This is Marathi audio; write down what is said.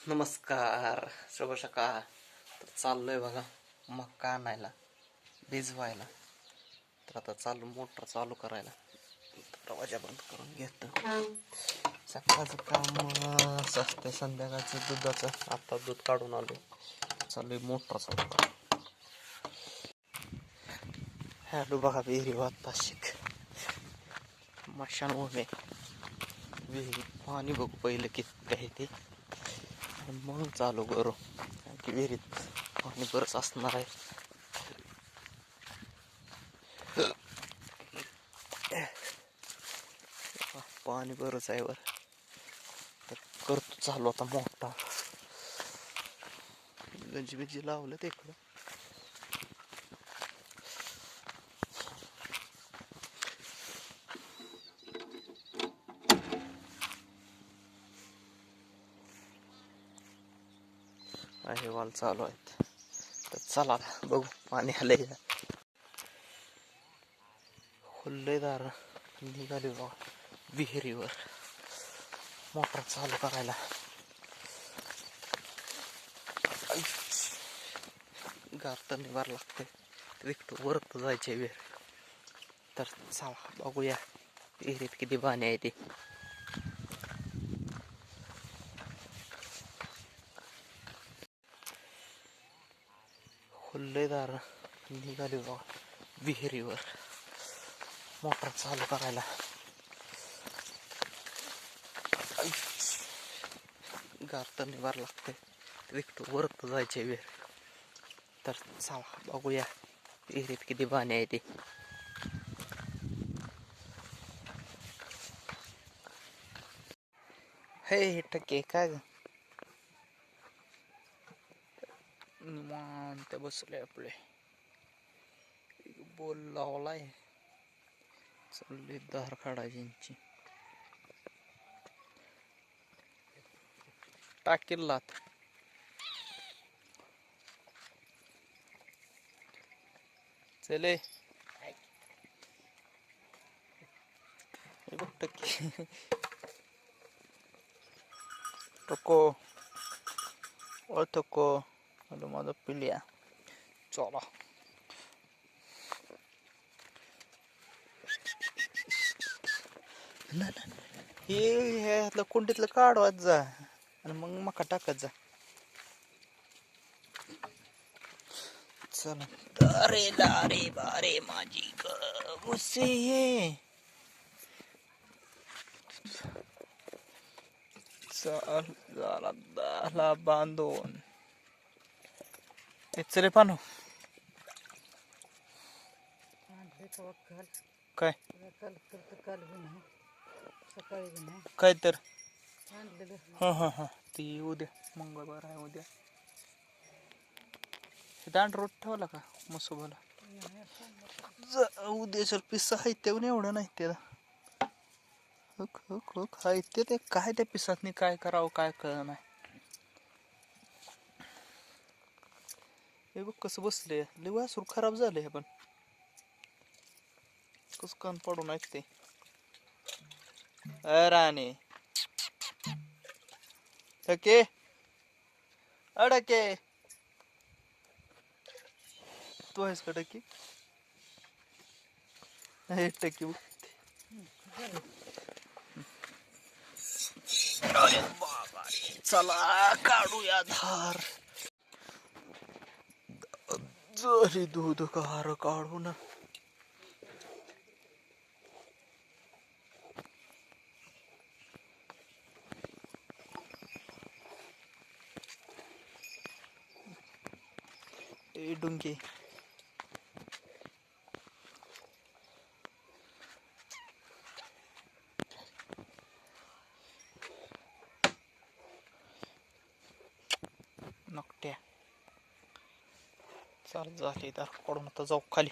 नमस्कार. शुभ सकाळ. तर चाललोय बघा मक्का आणायला भिजवायला. तर आता चालू मोटर चालू करायला. दरवाजा बंद करून घेतो. सकाळचं काम असं असतं संध्याकाळचं दुधाचं. आता दूध काढून आलो चालू आहे मोटर चालू करा हॅलो बघा विहिरी वाद पाशिक मशान उभे. विहिरी पाणी बघू पहिलं किती आहे ते. आणि मग चालू करू. कारण की विहिरीत पाणी बरंच असणार आहे. पाणी बरंच आहे बर तर करतो चालू आता मोठा. गंजी बिंजी लावलं ते अहिवाल चालू आहेत. तर चला बघू पाणी आलंय खुल्लेदार खुल्ले निघाली बघा विहिरीवर. मोटर चालू करायला. गार तर निवार लागते विकतो वरत जायचे विहीर. तर चला बघूया विहिरीत किती पाणी आहे ते. खुल्लेदार निघाली बाबा विहिरीवर. मोटर चालू करायला. गार तर निवार लागते विकतो वरत जायचे विहीर. तर चला बघूया विहिरीत किती पाणी आहे ते. हे टक्के काय निवांत बसले आपले एक बोल लावलाय चालली धार काढायची यांची टाकील लात चले बघ टक्के टको ओ टको हॅलो माझा पिल्या चला ना ना हे ह्यातलं कुंडीतलं काढवात जा आणि मग मका टाकत जा चला अरे दारे बारे माझी गुस्से ये चल झाला झाला बांधून हे चले पानो काय? तर नाही सकाळी काय तर हां हां हां. ती उद्या मंगळवार आहे उद्या. दांड रोड ठेवला का? मसोबाला उद्या सर. पिस्सा आहे तेवढं एवढं नाही त्याला. Hook hook hook. हाय ते ते काय त्या पिसातनी काय करावं काय कळ नाही. हे बघ कसं बसले. लय वासूर खराब झाले हे पण. कस कान पडून ऐकते राणे. टके अडके तू आहेस का टक्की हे टकी बाबा चला काढूया धार. जरी दूध कार काढू ना चालत झाली तर कडून आता जाऊ खाली.